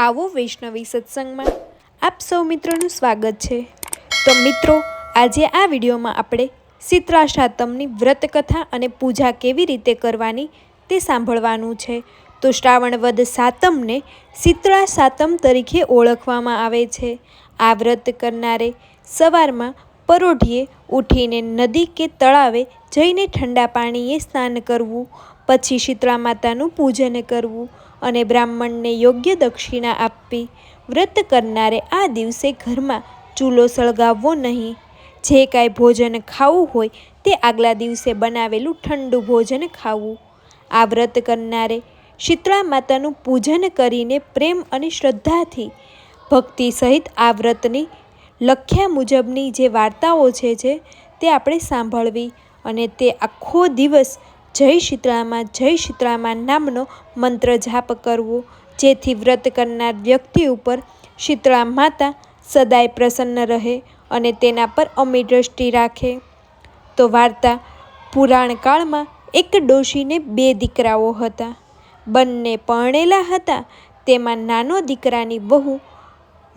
આવો વૈષ્ણવી સત્સંગમાં. આપ સૌ મિત્રોનું સ્વાગત છે. તો મિત્રો, આજે આ વિડીયોમાં આપણે શીતળા સાતમની વ્રતકથા અને પૂજા કેવી રીતે કરવાની તે સાંભળવાનું છે. તો શ્રાવણ વદ સાતમને શીતળા સાતમ તરીકે ઓળખવામાં આવે છે. આ વ્રત કરનારે સવારમાં પરોઢીએ ઉઠીને નદી કે તળાવે જઈને ઠંડા પાણીએ સ્નાન કરવું, પછી શીતળા માતાનું પૂજન કરવું અને બ્રાહ્મણને યોગ્ય દક્ષિણા આપવી વ્રત કરનારે આ દિવસે ઘરમાં ચૂલો સળગાવવો નહીં. જે કાંઈ ભોજન ખાવું હોય તે આગલા દિવસે બનાવેલું ઠંડુ ભોજન ખાવું. આ વ્રત કરનારે શીતળા માતાનું પૂજન કરીને પ્રેમ અને શ્રદ્ધાથી ભક્તિ સહિત આ વ્રતની લખ્યા મુજબની જે વાર્તાઓ છે જે તે આપણે સાંભળવી અને તે આખો દિવસ જય શીતળામાં જય શીતળામાં નામનો મંત્ર જાપ કરવો. જેથી વ્રત કરનાર વ્યક્તિ ઉપર શીતળા માતા સદાય પ્રસન્ન રહે અને તેના પર અમી દ્રષ્ટિ રાખે. તો વાર્તા પુરાણકાળમાં એક ડોશીને બે દીકરાઓ હતા. બંને પરણેલા હતા. તેમાં નાનો દીકરાની બહુ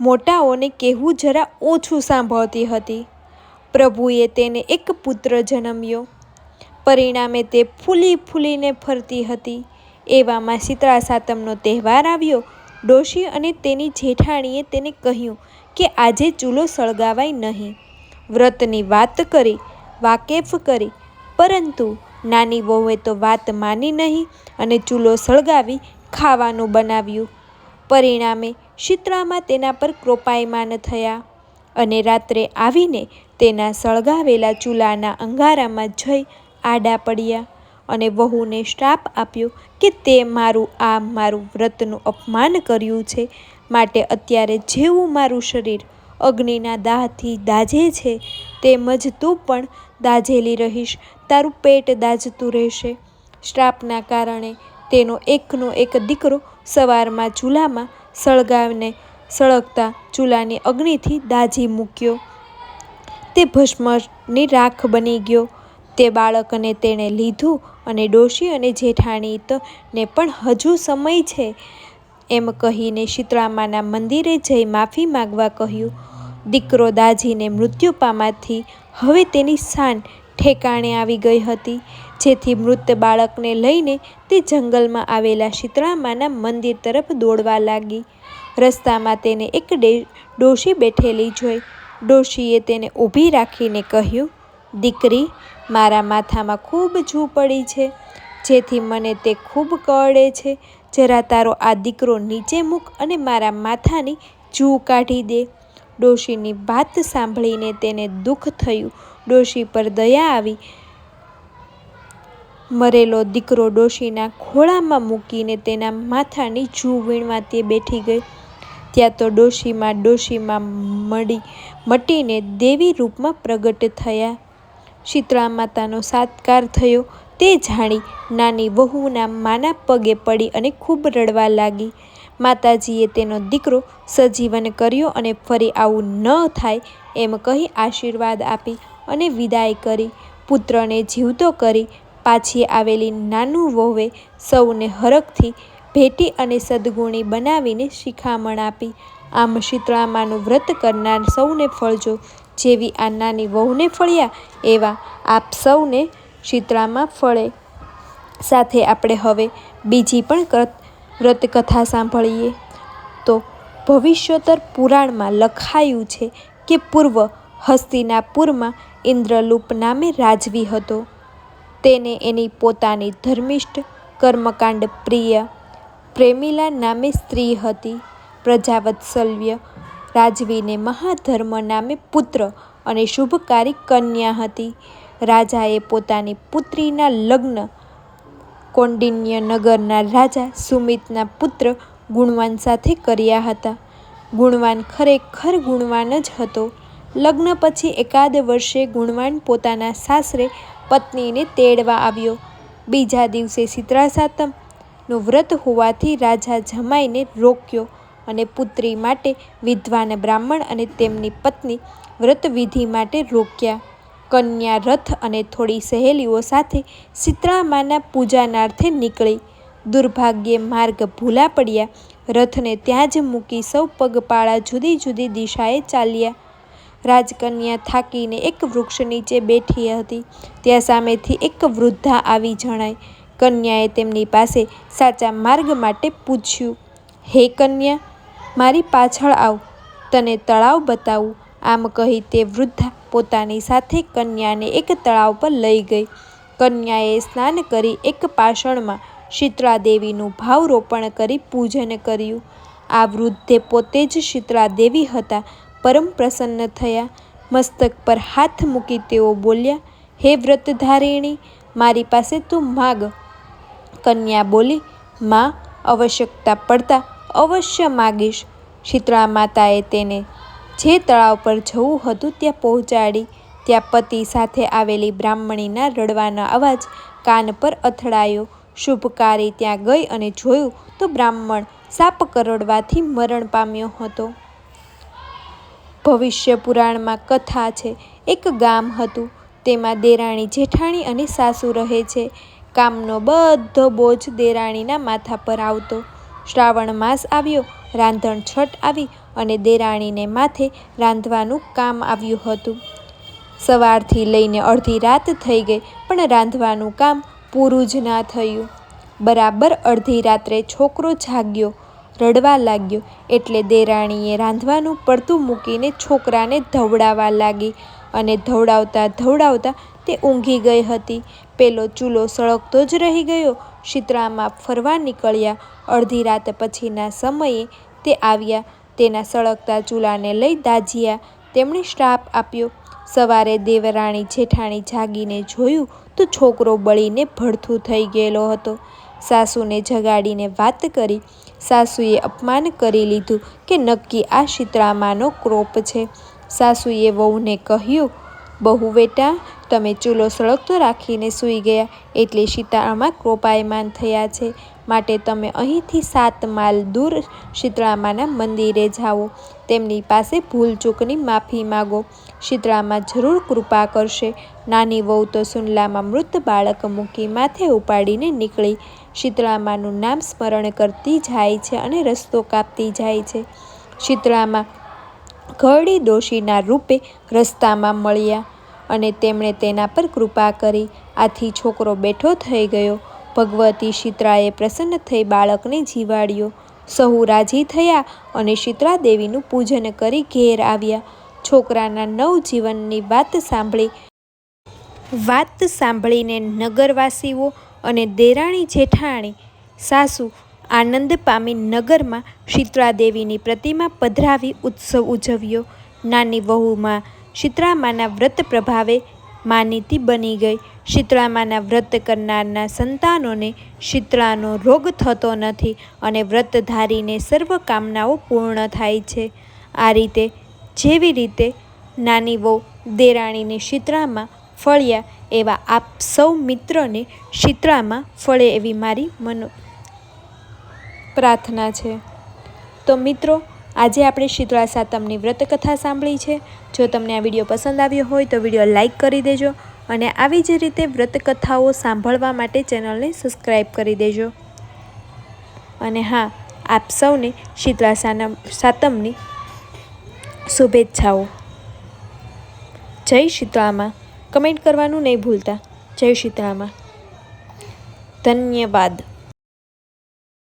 મોટાઓને કહેવું જરા ઓછું સાંભળતી હતી. પ્રભુએ તેને એક પુત્ર જન્મ્યો. પરિણામે તે ફૂલી ફૂલીને ફરતી હતી. એવામાં શીતળા સાતમનો તહેવાર આવ્યો. ડોશી અને તેની જેઠાણીએ તેને કહ્યું કે આજે ચૂલો સળગાવાય નહીં. વ્રતની વાત કરી, વાકેફ કરી, પરંતુ નાની વહુએ તો વાત માની નહીં અને ચૂલો સળગાવી ખાવાનું બનાવ્યું. પરિણામે શીતળામાં તેના પર કૃપાયમાન થયા. અને રાત્રે આવીને તેના સળગાવેલા ચૂલાના અંગારામાં જઈ આડા પડ્યા અને વહુને શ્રાપ આપ્યો કે તે મારું આ મારું વ્રતનું અપમાન કર્યું છે. માટે અત્યારે જેવું મારું શરીર અગ્નિના દાહથી દાઝે છે, તેમજ તું પણ દાઝેલી રહીશ, તારું પેટ દાઝતું રહેશે. શ્રાપના કારણે તેનો એકનો એક દીકરો સવારમાં ચૂલામાં સળગાવીને સળગતા ચૂલાની અગ્નિથી દાઝી મૂક્યો. તે ભસ્મની રાખ બની ગયો. તે બાળકને તેણે લીધું અને ડોશી અને જેઠાણી ને પણ હજુ સમય છે. એમ કહીને શીતળામાના મંદિરે જઈ માફી માગવા કહ્યું, દીકરો દાજીને મૃત્યુ પામાથી હવે તેની શાન ઠેકાણે આવી ગઈ હતી. જેથી મૃત બાળકને લઈને તે જંગલમાં આવેલા શીતળામાના મંદિર તરફ દોડવા લાગી. રસ્તામાં તેને એક ડોશી બેઠેલી જોઈ. ડોશીએ તેને ઊભી રાખીને કહ્યું, દીકરી મારા માથામાં ખૂબ જૂ પડી છે, જેથી મને તે ખૂબ કળે છે. જરા તારો આ દીકરો નીચે મૂક અને મારા માથાની જૂ કાઢી દે. ડોશીની વાત સાંભળીને તેને દુઃખ થયું. ડોશી પર દયા આવી. મરેલો દીકરો ડોશીના ખોળામાં મૂકીને તેના માથાની જૂ વીણવા તે બેઠી ગઈ. ત્યાં તો ડોશીમાં ડોશીમાં મળી, મટીને દેવી રૂપમાં પ્રગટ થયા. શીતળા માતાનો સાત્કાર થયો. તે જાણી નાની વહુના માના પગે પડી અને ખૂબ રડવા લાગી. માતાજીએ તેનો દીકરો સજીવન કર્યો અને ફરી આવું ન થાય એમ કહી આશીર્વાદ આપી અને વિદાય કરી. પુત્રને જીવતો કરી પાછી આવેલી નાનું વહુએ સૌને હરખથી ભેટી અને સદગુણી બનાવીને શિખામણ આપી. આમ શીતળામાનું વ્રત કરનાર સૌને ફળજો. જેવી આ નાની વહુને ફળ્યા એવા આપ સૌને શીતળામાં ફળે. સાથે આપણે હવે બીજી પણ વ્રતકથા સાંભળીએ. તો ભવિષ્યોત્તર પુરાણમાં લખાયું છે કે પૂર્વ હસ્તિનાપુરમાં ઇન્દ્રલુપ નામે રાજવી હતો. તેને એની પોતાની ધર્મિષ્ઠ કર્મકાંડ પ્રિય પ્રેમિલા નામે સ્ત્રી હતી. પ્રજાવત્સલ્ય રાજવીને મહાધર્મ નામે પુત્ર અને શુભકારી કન્યા હતી. રાજાએ પોતાની પુત્રીના લગ્ન કૌંડિન્ય નગરના રાજા સુમિતના પુત્ર ગુણવાન સાથે કર્યા હતા. ગુણવાન ખરેખર ગુણવાન જ હતો. લગ્ન પછી એકાદ વર્ષે ગુણવાન પોતાના સાસરે પત્નીને તેડવા આવ્યો. બીજા દિવસે શીતળા સાતમનું વ્રત હોવાથી રાજા જમાઈને રોક્યો. અને પુત્રી માટે વિધવાને બ્રાહ્મણ અને તેમની પત્ની વ્રતવિધિ માટે રોક્યા. કન્યા રથ અને થોડી સહેલીઓ સાથે શીતળામાના પૂજાનાર્થે નીકળી. દુર્ભાગ્યે માર્ગ ભૂલા પડ્યા. રથને ત્યાં જ મૂકી સૌ પગપાળા જુદી જુદી દિશાએ ચાલ્યા. રાજકન્યા થાકીને એક વૃક્ષ નીચે બેઠી હતી. ત્યાં સામેથી એક વૃદ્ધા આવી જણાય કન્યાએ તેમની પાસે સાચા માર્ગ માટે પૂછ્યું, હે કન્યા મારી પાછળ આવ, તને તળાવ બતાવું. આમ કહી તે વૃદ્ધા પોતાની સાથે કન્યાને એક તળાવ પર લઈ ગઈ. કન્યાએ સ્નાન કરી એક પાષણમાં શીતળા દેવીનું ભાવરોપણ કરી પૂજન કર્યું. આ વૃદ્ધે પોતે જ શીતળા દેવી હતા, પરમ પ્રસન્ન થયા. મસ્તક પર હાથ મૂકી તેઓ બોલ્યા, હે વ્રતધારિણી, મારી પાસે તું માગ. કન્યા બોલી, માં, આવશ્યકતા પડતા અવશ્ય માગીશ. શીતળા માતાએ તેને જે તળાવ પર જવું હતું ત્યાં પહોંચાડી. ત્યાં પતિ સાથે આવેલી બ્રાહ્મણીના રડવાનો અવાજ કાન પર અથડાયો. શુભકારી ત્યાં ગઈ અને જોયું તો બ્રાહ્મણ સાપ કરડવાથી મરણ પામ્યો હતો. ભવિષ્ય પુરાણમાં કથા છે. એક ગામ હતું. તેમાં દેરાણી જેઠાણી અને સાસુ રહે છે. કામનો બધો બોજ દેરાણીના માથા પર આવતો. શ્રાવણ માસ આવ્યો, રાંધણ છઠ આવી અને દેરાણીને માથે રાંધવાનું કામ આવ્યું હતું. સવારથી લઈને અડધી રાત થઈ ગઈ, પણ રાંધવાનું કામ પૂરું જ ના થયું. બરાબર અડધી રાત્રે છોકરો જાગ્યો, રડવા લાગ્યો, એટલે દેરાણીએ રાંધવાનું પડતું મૂકીને છોકરાને ધવડાવવા લાગી અને ધવડાવતા ધવડાવતા તે ઊંઘી ગઈ હતી. પેલો ચૂલો સળગતો જ રહી ગયો શીતળામાં ફરવા નીકળ્યા. અડધી રાત પછીના સમયે તે આવ્યા. તેના સળગતા ચૂલાને લઈ દાઝ્યા. તેમણે શ્રાપ આપ્યો. સવારે દેવરાણી જેઠાણી જાગીને જોયું તો છોકરો બળીને ભડથું થઈ ગયેલો હતો. સાસુને જગાડીને વાત કરી. સાસુએ અપમાન કરી લીધું કે નક્કી આ શીતળામાનો ક્રોપ છે. સાસુએ વહુને કહ્યું, બહુ બેટા તમે ચૂલો સળગતો રાખીને સૂઈ ગયા એટલે શીતળામાં કૃપાયમાન થયા છે. માટે તમે અહીંથી સાત માલ દૂર શીતળામાના મંદિરે જાઓ. તેમની પાસે ભૂલચૂકની માફી માગો. શીતળામાં જરૂર કૃપા કરશે. નાની વહુ તો સુનલામાં મૃત બાળક મૂકી માથે ઉપાડીને નીકળી. શીતળામાનું નામ સ્મરણ કરતી જાય છે અને રસ્તો કાપતી જાય છે. શીતળામાં ઘરડી દોષીના રૂપે રસ્તામાં મળ્યા. અને તેમણે તેના પર કૃપા કરી. આથી છોકરો બેઠો થઈ ગયો. ભગવતી શિત્રાએ પ્રસન્ન થઈ બાળકને જીવાડ્યો. સહુ રાજી થયા અને શિત્રા દેવીનું પૂજન કરી ઘેર આવ્યા. છોકરાના નવજીવનની વાત સાંભળી. વાત સાંભળીને નગરવાસીઓ અને દેરાણી જેઠાણી, સાસુ આનંદ પામી નગરમાં શિત્રાદેવીની દેવીની પ્રતિમા પધરાવી ઉત્સવ ઉજવ્યો. નાની વહુમાં શીતળામાના વ્રત પ્રભાવે માનીતી બની ગઈ. શીતળામાના વ્રત કરનારના સંતાનોને શીતળાનો રોગ થતો નથી અને વ્રત ધારીને સર્વ કામનાઓ પૂર્ણ થાય છે. આ રીતે જેવી રીતે નાની વહુ દેરાણીને શીતળામાં ફળ્યા એવા આપ સૌ મિત્રોને શીતળામાં ફળે એવી મારી મનો પ્રાર્થના છે. તો મિત્રો આજે આપણે શીતળા સાતમની વ્રતકથા સાંભળી છે. જો તમને આ વીડિયો પસંદ આવ્યો હોય તો વીડિયો લાઇક કરી દેજો અને આવી જ રીતે વ્રતકથાઓ સાંભળવા માટે ચેનલને સબસ્ક્રાઈબ કરી દેજો. અને હા, આપ સૌને શીતળા સાનમ, સાતમની શુભેચ્છાઓ. જય શીતળામાં. કમેન્ટ કરવાનું નહીં ભૂલતા. જય શીતળામાં. ધન્યવાદ.